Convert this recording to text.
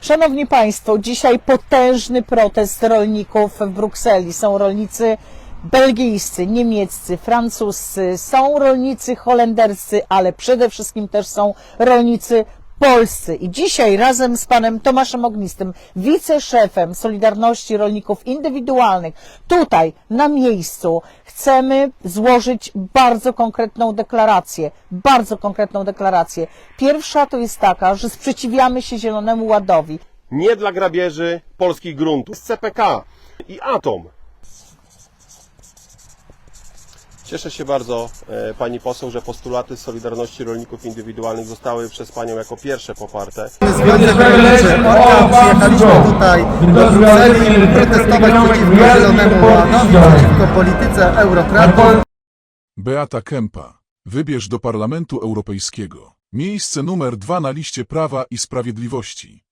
Szanowni Państwo, dzisiaj potężny protest rolników w Brukseli. Są rolnicy belgijscy, niemieccy, francuscy, są rolnicy holenderscy, ale przede wszystkim też są rolnicy polscy. I dzisiaj razem z panem Tomaszem Ognistym, wiceszefem Solidarności Rolników Indywidualnych, tutaj na miejscu chcemy złożyć bardzo konkretną deklarację. Bardzo konkretną deklarację. Pierwsza to jest taka, że sprzeciwiamy się Zielonemu Ładowi. nie dla grabieży polskich gruntów. Z CPK i Atom. Cieszę się bardzo, e, Pani poseł, że postulaty Solidarności Rolników Indywidualnych zostały przez Panią jako pierwsze poparte. Związek Rolniczy Orka przyjechaliśmy tutaj do Brukseli protestować przeciwko Zielonemu Ładowi, przeciwko polityce eurokratów. Beata Kempa. Wybierz do Parlamentu Europejskiego. Miejsce numer dwa na liście Prawa i Sprawiedliwości.